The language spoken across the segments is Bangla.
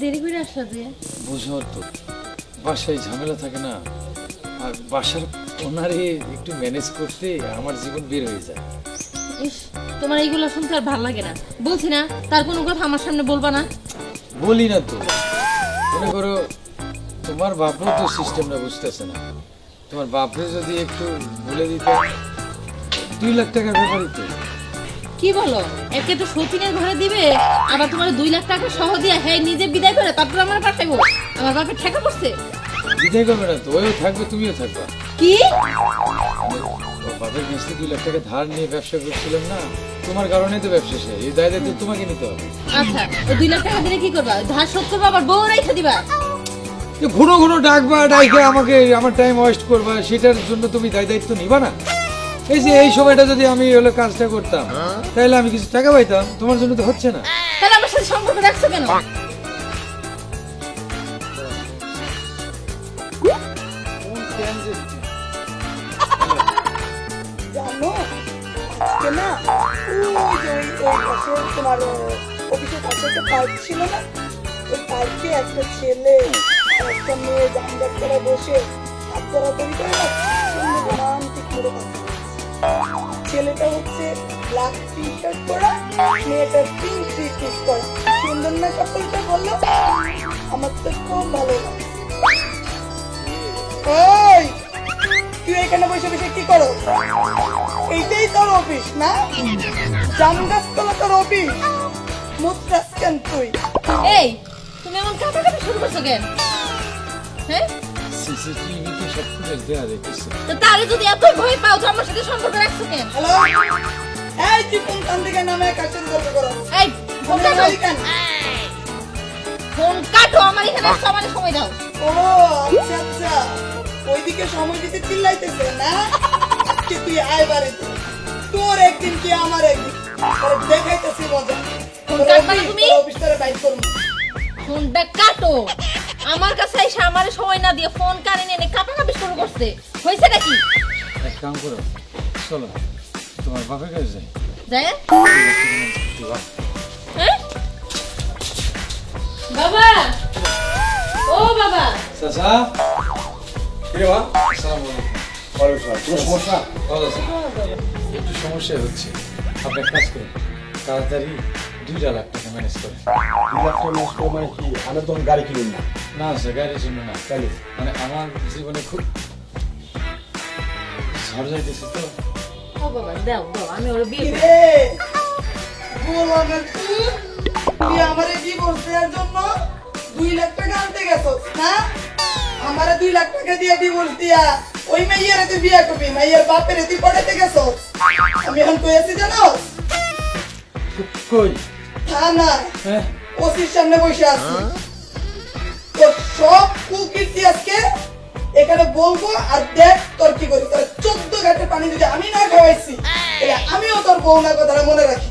দেরি করে আসলা যে বুঝো তো বাসায় ঝামেলা থাকে না। আর বাসার ওনারে একটু ম্যানেজ করতে আমার জীবন বের হয়ে যায়। ইস তোমার এইগুলো শুনতে আর ভালো লাগে না। বলছি না তার কোনো কথা আমার সামনে বলবা না? বলি না তো। মনে করো তোমার বাপও তো সিস্টেমটা বুঝতেছে না। তোমার বাপরে যদি একটু বলে দিতে দুই লাখ টাকার ব্যাপারই তো। কি বলো? একে তো সতীনের ঘরে দিবে আবার তোমার দুই লাখ টাকা সহ দিয়া হ্যাঁ নিজে বিদায় করে তারপর আমার পাঠাইবো আমার বাপের ঠেকা পড়ছে। বিদায় করবে না তো ওইও থাকবে তুমিও থাকবা। কি? বাপের কাছ দুই লাখ টাকা ধার নিয়ে ব্যবসা করছিলাম না তোমার কারণে তো ব্যবসা শেষ। এই দায় দায়িত্ব তোমাকে নিতে হবে। আচ্ছা ওই দুই লাখ টাকা দিলে কি করবা? ধার শোধ করবা আবার বউ রেখে দিবা? ঘন ঘন ডাকবা ডাইকে আমাকে আমার টাইম ওয়েস্ট করবা সেটার জন্য তুমি দায় দায়িত্ব নিবা না? এই যে এই সময়টা যদি আমি হলো কাজটা করতাম তাহলে আমি কিছু টাকা পাইতাম তোমার জন্য তো হচ্ছে না। তাহলে আমার সাথে সম্পর্ক রাখছো কেন? তোমার একটা পার্ক ছিল না? ওই পার্কে একটা ছেলে একটা মেয়ে করে বসে হাত ধরাধরি করে না? সুন্দর রোমান্টিক করে। ছেলেটা হচ্ছে ব্ল্যাক টি শার্ট পরা, মেয়েটা পিঙ্ক টি শার্ট পরা। সুন্দর না কাপড়টা বলল আমার তো খুব ভালো লাগে। তুই এখানে বসে বসে কি করো? এইটাই তোর অফিস না? জামগাছতলা তোর অফিস মুদ্রাস কেন তুই। এই, তুমি শুরু করছ কেন? হ্যাঁ? সিসিটিভিতে সব কিছু দেওয়া দেখতেছে তো তারে যদি এত ভয় পাও তো আমার সাথে সম্পর্ক রাখছো কেন? হ্যালো এই তুই কোন কান থেকে নামে কাছের গল্প করো। এই ফোন কাটো। ফোন কাটো আমার এখানে আসতে সময় দাও। ও আচ্ছা আচ্ছা। ওইদিকে সময় দিতে চিল্লাইতেছে না? আজকে তুই আয় বাড়িতে। তোর একদিন কি আমার একদিন? দেখাইতেছি মজা। ফোন কাটবা তুমি? অফিস বাইক করব। ফোনটা কাটো। আমার কাছে এসে আমার সময় না দিয়ে ফোন কানে নিয়ে কাপাকাপি শুরু করছে। হয়েছে নাকি এক কাম করো চলো তোমার বাপের কাছে যাই। যায় হ্যাঁ? বাবা! ও বাবা! চাচা? কিরে মা? আসসালামু আলাইকুম। সমস্যা ভালো আছেন? একটু সমস্যা হচ্ছে। আপনি কাজ করুন তাড়াতাড়ি দুইটা লাখ টাকা ম্যানেজ করেন। দুই লাখ টাকা ম্যানেজ করে মানে কি? আমরা তখন গাড়ি কিনুন না। না স্যার গাড়ির জন্য না। তাহলে? মানে আমার জীবনে খুব ঝড় যাইতেছে তো। ও বাবা দাও দাও আমি ওর বিয়ে। তুই তুই আমারে ডিভোর্স দেওয়ার জন্য দুই লাখ টাকা আনতে গেছস না? আমারে দুই লাখ টাকা দিয়ে ডিভোর্স দিয়া ওই মাইয়ারে তুই বিয়ে করবি মাইয়ার বাপেরে তুই পড়াতে গেছস আমি এখন কই আছি কই? থানা হ্যাঁ। ওসির সামনে বসে আছি। তোর সব কুকীর্তি আজকে এখানে বলব আর দেখ তোর কি করি। তোর চোদ্দ ঘাটের পানি যদি আমি না খাওয়াইছি আমিও তোর বউ না কথাটা মনে রাখি।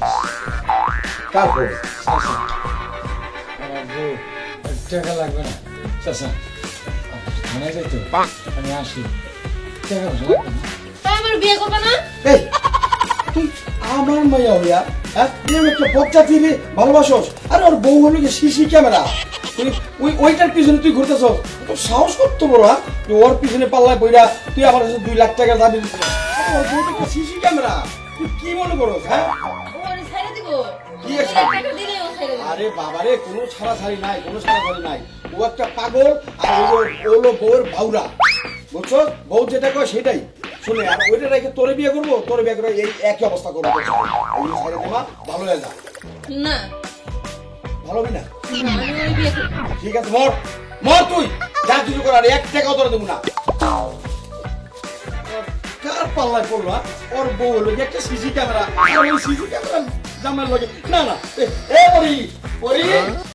কার খবর চাচা আমার বউ টাকা লাগবে না। চাচা থানায় যাইতে হবে। আমি আসি। টাকা লাগবে না। আমার বিয়ে করবে না? আমার মাইয়া হইয়া হ্যাঁ? একটা বচ্চা ভালোবাসোস। আর ওর বউ হলো কি সিসি ক্যামেরা। তুই ওই ওইটার পিছনে তুই ঘুরতেছ সাহস করতে বড় হ্যাঁ? ওর পিছনে পাল্লায় বইরা তুই আমার কাছে দুই লাখ টাকা দাবি ওর বউ সিসি ক্যামেরা। তুই কি মনে হ্যাঁ? কি আরে বাবারে কোনো ছাড়াছাড়ি নাই কোনো নাই। ও একটা পাগল আর যে ভাউরা বুঝছ? বউ যেটা কয় সেটাই। শুনে আর ওইটা রেখে তোরে বিয়ে করব? তোরে বিয়ে করে এই একই অবস্থা করব। তোর সাথে। এই ভালো হয়ে যা। না। ভালো হবে না? ঠিক আছে মর। মর তুই! যা কিছু করার এক টাকাও তোরা দেবো না। কার পাল্লায় পড়ল হ্যাঁ? ওর বউ হলো যে একটা সিসি ক্যামেরা আর ওই সিসি ক্যামেরা জামার লগে না না এ, এ পরি পরি।